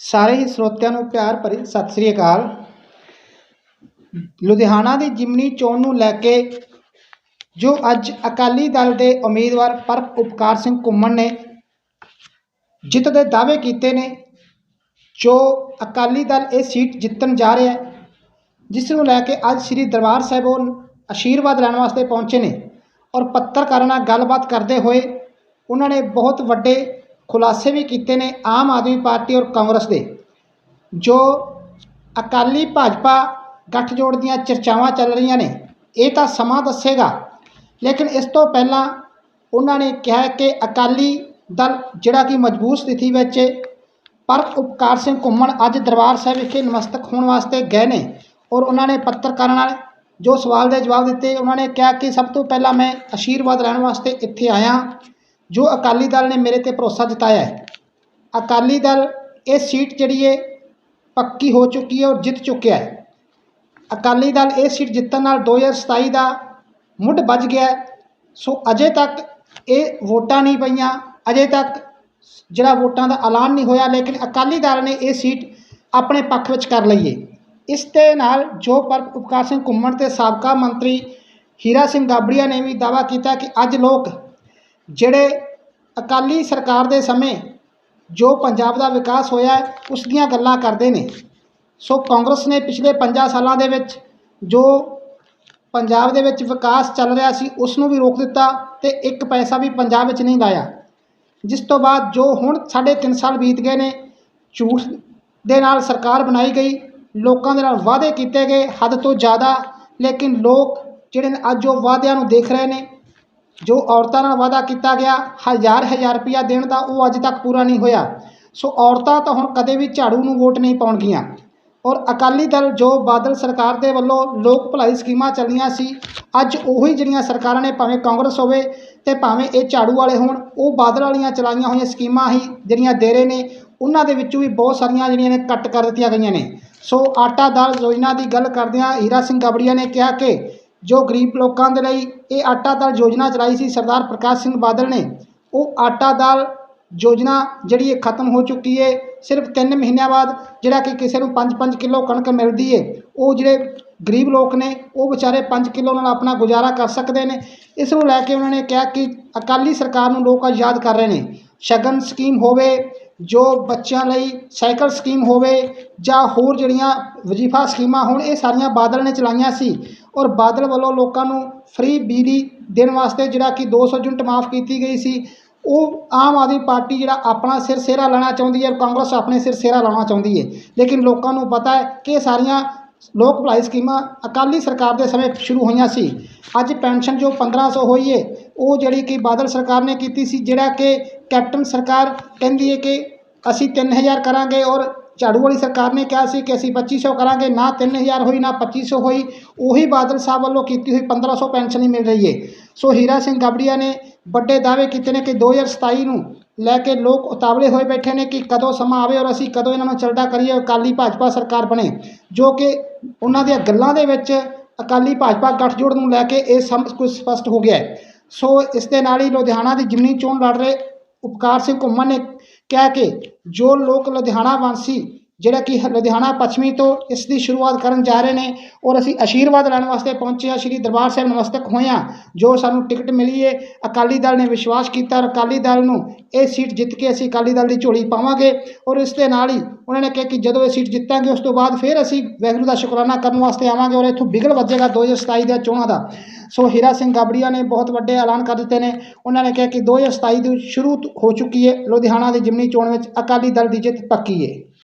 ਸਾਰੇ ਹੀ ਸਰੋਤਿਆਂ ਨੂੰ ਪਿਆਰ ਭਰੀ ਸਤਿ ਸ੍ਰੀ ਅਕਾਲ। ਲੁਧਿਆਣਾ ਦੀ ਜਿਮਨੀ ਚੋਣ ਨੂੰ ਲੈ ਕੇ ਜੋ ਅੱਜ ਅਕਾਲੀ ਦਲ ਦੇ ਉਮੀਦਵਾਰ ਪਰ ਉਪਕਾਰ ਸਿੰਘ ਘੁੰਮਣ ਨੇ ਜਿੱਤ ਦੇ ਦਾਅਵੇ ਕੀਤੇ ਨੇ, ਜੋ ਅਕਾਲੀ ਦਲ ਇਹ ਸੀਟ ਜਿੱਤਣ ਜਾ ਰਿਹਾ ਹੈ, ਜਿਸ ਨੂੰ ਲੈ ਕੇ ਅੱਜ ਸ੍ਰੀ ਦਰਬਾਰ ਸਾਹਿਬ ਉਹ ਆਸ਼ੀਰਵਾਦ ਲੈਣ ਵਾਸਤੇ ਪਹੁੰਚੇ ਨੇ ਔਰ ਪੱਤਰਕਾਰਾਂ ਨਾਲ ਗੱਲਬਾਤ ਕਰਦੇ ਹੋਏ ਉਹਨਾਂ ਨੇ ਬਹੁਤ ਵੱਡੇ ਖੁਲਾਸੇ ਵੀ ਕੀਤੇ ਨੇ ਆਮ ਆਦਮੀ ਪਾਰਟੀ ਔਰ ਕਾਂਗਰਸ ਦੇ, ਜੋ ਅਕਾਲੀ ਭਾਜਪਾ ਗੱਠਜੋੜ ਦੀਆਂ ਚਰਚਾਵਾਂ ਚੱਲ ਰਹੀਆਂ ਨੇ, ਇਹ ਤਾਂ ਸਮਾਂ ਦੱਸੇਗਾ। ਲੇਕਿਨ ਇਸ ਤੋਂ ਪਹਿਲਾਂ ਉਹਨਾਂ ਨੇ ਕਿਹਾ ਕਿ ਅਕਾਲੀ ਦਲ ਜਿਹੜਾ ਕਿ ਮਜ਼ਬੂਤ ਸਥਿਤੀ ਵਿੱਚ ਪਰ ਉਪਕਾਰ ਸਿੰਘ ਘੁੰਮਣ ਅੱਜ ਦਰਬਾਰ ਸਾਹਿਬ ਵਿਖੇ ਨਮਸਤਕ ਹੋਣ ਵਾਸਤੇ ਗਏ ਨੇ ਔਰ ਉਹਨਾਂ ਨੇ ਪੱਤਰਕਾਰਾਂ ਨਾਲ ਜੋ ਸਵਾਲ ਦੇ ਜਵਾਬ ਦਿੱਤੇ, ਉਹਨਾਂ ਨੇ ਕਿਹਾ ਕਿ ਸਭ ਤੋਂ ਪਹਿਲਾਂ ਮੈਂ ਆਸ਼ੀਰਵਾਦ ਲੈਣ ਵਾਸਤੇ ਇੱਥੇ ਆਇਆ। ਜੋ ਅਕਾਲੀ ਦਲ ਨੇ ਮੇਰੇ ਤੇ ਭਰੋਸਾ ਜਤਾਇਆ ਹੈ, ਅਕਾਲੀ ਦਲ ਇਹ ਸੀਟ ਜਿਹੜੀ ਹੈ ਪੱਕੀ ਹੋ ਚੁੱਕੀ ਹੈ ਔਰ ਜਿੱਤ ਚੁੱਕਿਆ ਹੈ। ਅਕਾਲੀ ਦਲ ਇਹ ਸੀਟ ਜਿੱਤਣ ਨਾਲ 2027 ਦਾ ਮੁੱਢ ਵੱਜ ਗਿਆ ਸੋ ਅਜੇ ਤੱਕ ਇਹ ਵੋਟਾਂ ਨਹੀਂ ਪਈਆਂ, ਅਜੇ ਤੱਕ ਜਿਹੜਾ ਵੋਟਾਂ ਦਾ ਐਲਾਨ ਨਹੀਂ ਹੋਇਆ, ਲੇਕਿਨ ਅਕਾਲੀ ਦਲ ਨੇ ਇਹ ਸੀਟ ਆਪਣੇ ਪੱਖ ਵਿੱਚ ਕਰ ਲਈ ਹੈ ਇਸ ਦੇ ਨਾਲ ਜੋ ਪਰ ਉਪਕਾਰ ਸਿੰਘ ਘੁੰਮਣ ਤੇ ਸਾਬਕਾ ਮੰਤਰੀ ਹੀਰਾ ਸਿੰਘ ਗਾਬੜੀਆ ਨੇ ਵੀ ਦਾਅਵਾ ਕੀਤਾ ਕਿ ਅੱਜ ਲੋਕ ਜਿਹੜੇ ਅਕਾਲੀ ਸਰਕਾਰ ਦੇ ਸਮੇਂ ਜੋ ਪੰਜਾਬ ਦਾ ਵਿਕਾਸ ਹੋਇਆ ਉਸ ਦੀਆਂ ਗੱਲਾਂ ਕਰਦੇ ਨੇ। ਸੋ ਕਾਂਗਰਸ ਨੇ ਪਿਛਲੇ 50 ਸਾਲਾਂ ਦੇ ਵਿੱਚ ਜੋ ਪੰਜਾਬ ਦੇ ਵਿੱਚ ਵਿਕਾਸ ਚੱਲ ਰਿਹਾ ਸੀ, ਉਸ ਨੂੰ ਵੀ ਰੋਕ ਦਿੱਤਾ ਤੇ ਇੱਕ ਪੈਸਾ ਵੀ ਪੰਜਾਬ ਵਿੱਚ ਨਹੀਂ ਲਾਇਆ। ਜਿਸ ਤੋਂ ਬਾਅਦ ਜੋ ਹੁਣ ਸਾਢੇ ਤਿੰਨ ਸਾਲ ਬੀਤ ਗਏ ਨੇ, ਝੂਠ ਦੇ ਨਾਲ ਸਰਕਾਰ ਬਣਾਈ ਗਈ, ਲੋਕਾਂ ਦੇ ਨਾਲ ਵਾਅਦੇ ਕੀਤੇ ਗਏ, ਹੱਦ ਤੋਂ ਜ਼ਿਆਦਾ, ਲੇਕਿਨ ਲੋਕ ਜਿਹੜੇ ਨੇ ਅੱਜ ਉਹ ਵਾਅਦਿਆਂ ਨੂੰ ਦੇਖ ਰਹੇ ਨੇ ਜੋ ਔਰਤਾਂ ਨਾਲ ਵਾਅਦਾ ਕੀਤਾ ਗਿਆ ਹਜ਼ਾਰ ਹਜ਼ਾਰ ਰੁਪਇਆ ਦੇਣ ਦਾ, ਉਹ ਅੱਜ ਤੱਕ ਪੂਰਾ ਨਹੀਂ ਹੋਇਆ। ਸੋ ਔਰਤਾਂ ਤਾਂ ਹੁਣ ਕਦੇ ਵੀ ਝਾੜੂ ਨੂੰ ਵੋਟ ਨਹੀਂ ਪਾਉਣਗੀਆਂ। ਔਰ ਅਕਾਲੀ ਦਲ ਜੋ ਬਾਦਲ ਸਰਕਾਰ ਦੇ ਵੱਲੋਂ ਲੋਕ ਭਲਾਈ ਸਕੀਮਾਂ ਚੱਲੀਆਂ ਸੀ, ਅੱਜ ਉਹੀ ਜਿਹੜੀਆਂ ਸਰਕਾਰਾਂ ਨੇ, ਭਾਵੇਂ ਕਾਂਗਰਸ ਹੋਵੇ ਤੇ ਭਾਵੇਂ ਇਹ ਝਾੜੂ ਵਾਲੇ ਹੋਣ, ਉਹ ਬਾਦਲ ਵਾਲੀਆਂ ਚਲਾਈਆਂ ਹੋਈਆਂ ਸਕੀਮਾਂ ਹੀ ਜਿਹੜੀਆਂ ਦੇ ਰਹੇ ਨੇ, ਉਹਨਾਂ ਦੇ ਵਿੱਚੋਂ ਵੀ ਬਹੁਤ ਸਾਰੀਆਂ ਜਿਹੜੀਆਂ ਨੇ ਕੱਟ ਕਰ ਦਿੱਤੀਆਂ ਗਈਆਂ ਨੇ। ਸੋ ਆਟਾ ਦਾਲ ਯੋਜਨਾ ਦੀ ਗੱਲ ਕਰਦਿਆਂ ਹੀਰਾ ਸਿੰਘ ਗਬੜੀਆ ਨੇ ਕਿਹਾ ਕਿ ਜੋ ਗਰੀਬ ਲੋਕਾਂ ਦੇ ਲਈ ਇਹ ਆਟਾ ਦਾਲ ਯੋਜਨਾ ਚਲਾਈ ਸੀ, ਸਰਦਾਰ ਪ੍ਰਕਾਸ਼ ਸਿੰਘ ਬਾਦਲ ਨੇ, ਉਹ ਆਟਾ ਦਾਲ ਯੋਜਨਾ ਜਿਹੜੀ ਇਹ ਖਤਮ ਹੋ ਚੁੱਕੀ ਹੈ ਸਿਰਫ 3 ਮਹੀਨਿਆਂ ਬਾਅਦ ਜਿਹੜਾ ਕਿ ਕਿਸੇ ਨੂੰ 5-5 ਕਿਲੋ ਕਣਕ ਮਿਲਦੀ ਹੈ ਉਹ ਜਿਹੜੇ ਗਰੀਬ ਲੋਕ ਨੇ, ਉਹ ਵਿਚਾਰੇ 5 ਕਿਲੋ ਨਾਲ ਆਪਣਾ ਗੁਜ਼ਾਰਾ ਕਰ ਸਕਦੇ ਨੇ। ਇਸ ਨੂੰ ਲੈ ਕੇ ਉਹਨਾਂ ਨੇ ਕਿਹਾ ਕਿ ਅਕਾਲੀ ਸਰਕਾਰ ਨੂੰ ਲੋਕ ਆਜ਼ਾਦ ਕਰ ਰਹੇ ਨੇ, ਸ਼ਗਨ ਸਕੀਮ ਹੋਵੇ ਜੋ ਬੱਚਿਆਂ ਲਈ ਸਾਈਕਲ ਸਕੀਮ ਹੋਵੇ ਜਾਂ ਹੋਰ ਜਿਹੜੀਆਂ ਵਜ਼ੀਫਾ ਸਕੀਮਾਂ ਹੋਣ, ਇਹ ਸਾਰੀਆਂ ਬਾਦਲ ਨੇ ਚਲਾਈਆਂ ਸੀ ਔਰ ਬਾਦਲ ਵੱਲੋਂ ਲੋਕਾਂ ਨੂੰ ਫ੍ਰੀ ਬਿਜਲੀ ਦੇਣ ਵਾਸਤੇ ਜਿਹੜਾ ਕਿ 200 ਯੂਨਿਟ ਮਾਫ ਕੀਤੀ ਗਈ ਸੀ, ਉਹ ਆਮ ਆਦਮੀ ਪਾਰਟੀ ਜਿਹੜਾ ਆਪਣਾ ਸਿਰ ਸਿਹਰਾ ਲੈਣਾ ਚਾਹੁੰਦੀ ਹੈ ਕਾਂਗਰਸ ਆਪਣੇ ਸਿਰ ਸਿਹਰਾ ਲਾਉਣਾ ਚਾਹੁੰਦੀ ਹੈ। ਲੇਕਿਨ ਲੋਕਾਂ ਨੂੰ ਪਤਾ ਹੈ ਕਿ ਇਹ ਸਾਰੀਆਂ ਲੋਕ ਭਲਾਈ ਸਕੀਮਾਂ ਅਕਾਲੀ ਸਰਕਾਰ ਦੇ ਸਮੇਂ ਸ਼ੁਰੂ ਹੋਈਆਂ ਸੀ। ਅੱਜ ਪੈਨਸ਼ਨ ਜੋ 1500 ਹੋਈ ਹੈ, ਉਹ ਜਿਹੜੀ ਕਿ ਬਾਦਲ ਸਰਕਾਰ ਨੇ ਕੀਤੀ ਸੀ, ਜਿਹੜਾ ਕਿ ਕੈਪਟਨ ਸਰਕਾਰ ਕਹਿੰਦੀ ਹੈ ਕਿ ਅਸੀਂ 3000 ਕਰਾਂਗੇ ਔਰ ਝਾੜੂ ਵਾਲੀ ਸਰਕਾਰ ਨੇ ਕਿਹਾ ਸੀ ਕਿ ਅਸੀਂ 2500 ਕਰਾਂਗੇ, ਨਾ 3000 ਹੋਈ, ਨਾ 2500 ਹੋਈ। ਉਹੀ ਬਾਦਲ ਸਾਹਿਬ ਵੱਲੋਂ ਕੀਤੀ ਹੋਈ 1500 ਪੈਨਸ਼ਨ ਹੀ ਮਿਲ ਰਹੀ ਹੈ। ਸੋ ਹੀਰਾ ਸਿੰਘ ਗਾਬੜੀਆ ਨੇ ਵੱਡੇ ਦਾਅਵੇ ਕੀਤੇ ਨੇ ਕਿ 2027 ਨੂੰ ਲੈ ਕੇ ਲੋਕ ਉਤਾਵਲੇ ਹੋਏ ਬੈਠੇ ਨੇ ਕਿ ਕਦੋਂ ਸਮਾਂ ਆਵੇ ਔਰ ਅਸੀਂ ਕਦੋਂ ਇਹਨਾਂ ਨੂੰ ਚਲਦਾ ਕਰੀਏ ਅਕਾਲੀ ਭਾਜਪਾ ਸਰਕਾਰ ਬਣੇ, ਜੋ ਕਿ ਉਹਨਾਂ ਦੀਆਂ ਗੱਲਾਂ ਦੇ ਵਿੱਚ ਅਕਾਲੀ ਭਾਜਪਾ ਗੱਠਜੋੜ ਨੂੰ ਲੈ ਕੇ ਇਹ ਸਭ ਕੁਝ ਸਪਸ਼ਟ ਹੋ ਗਿਆ ਸੋ ਇਸ ਦੇ ਨਾਲ ਹੀ ਲੁਧਿਆਣਾ ਦੀ ਜਿਮਨੀ ਚੋਣ ਲੜ ਰਹੇ ਉਪਕਾਰ ਸਿੰਘ ਘੁੰਮਣ ਨੇ ਕਿਹਾ ਕਿ ਜੋ ਲੋਕ ਲੁਧਿਆਣਾ ਵਾਸੀ ਜਿਹੜਾ ਕਿ ਲੁਧਿਆਣਾ ਪੱਛਮੀ ਤੋਂ ਇਸ ਦੀ ਸ਼ੁਰੂਆਤ ਕਰਨ ਜਾ ਰਹੇ ਨੇ ਔਰ ਅਸੀਂ ਆਸ਼ੀਰਵਾਦ ਲੈਣ ਵਾਸਤੇ ਪਹੁੰਚੇ ਹਾਂ, ਸ਼੍ਰੀ ਦਰਬਾਰ ਸਾਹਿਬ ਨਮਸਤਕ ਹੋਏ ਹਾਂ, ਜੋ ਸਾਨੂੰ ਟਿਕਟ ਮਿਲੀ ਹੈ ਅਕਾਲੀ ਦਲ ਨੇ ਵਿਸ਼ਵਾਸ ਕੀਤਾ ਔਰ ਅਕਾਲੀ ਦਲ ਨੂੰ ਇਹ ਸੀਟ ਜਿੱਤ ਕੇ ਅਸੀਂ ਅਕਾਲੀ ਦਲ ਦੀ ਝੋਲੀ ਪਾਵਾਂਗੇ ਔਰ ਇਸ ਦੇ ਨਾਲ ਹੀ ਉਹਨਾਂ ਨੇ ਕਿਹਾ ਕਿ ਜਦੋਂ ਇਹ ਸੀਟ ਜਿੱਤਾਂਗੇ ਉਸ ਤੋਂ ਬਾਅਦ ਫਿਰ ਅਸੀਂ ਵਾਹਿਗੁਰੂ ਦਾ ਸ਼ੁਕਰਾਨਾ ਕਰਨ ਵਾਸਤੇ ਆਵਾਂਗੇ ਔਰ ਇੱਥੋਂ ਬਿਗਲ ਵੱਜੇਗਾ 2027 ਦੀਆਂ ਚੋਣਾਂ ਦਾ। ਸੋ ਹੀਰਾ ਸਿੰਘ ਗਾਬੜੀਆ ਨੇ ਬਹੁਤ ਵੱਡੇ ਐਲਾਨ ਕਰ ਦਿੱਤੇ ਨੇ। ਉਹਨਾਂ ਨੇ ਕਿਹਾ ਕਿ 2027 ਦੀ ਸ਼ੁਰੂ ਹੋ ਚੁੱਕੀ ਹੈ ਲੁਧਿਆਣਾ ਦੀ ਜਿਮਨੀ ਚੋਣ ਵਿੱਚ ਅਕਾਲੀ ਦਲ ਦੀ ਜਿੱਤ ਪੱਕੀ ਹੈ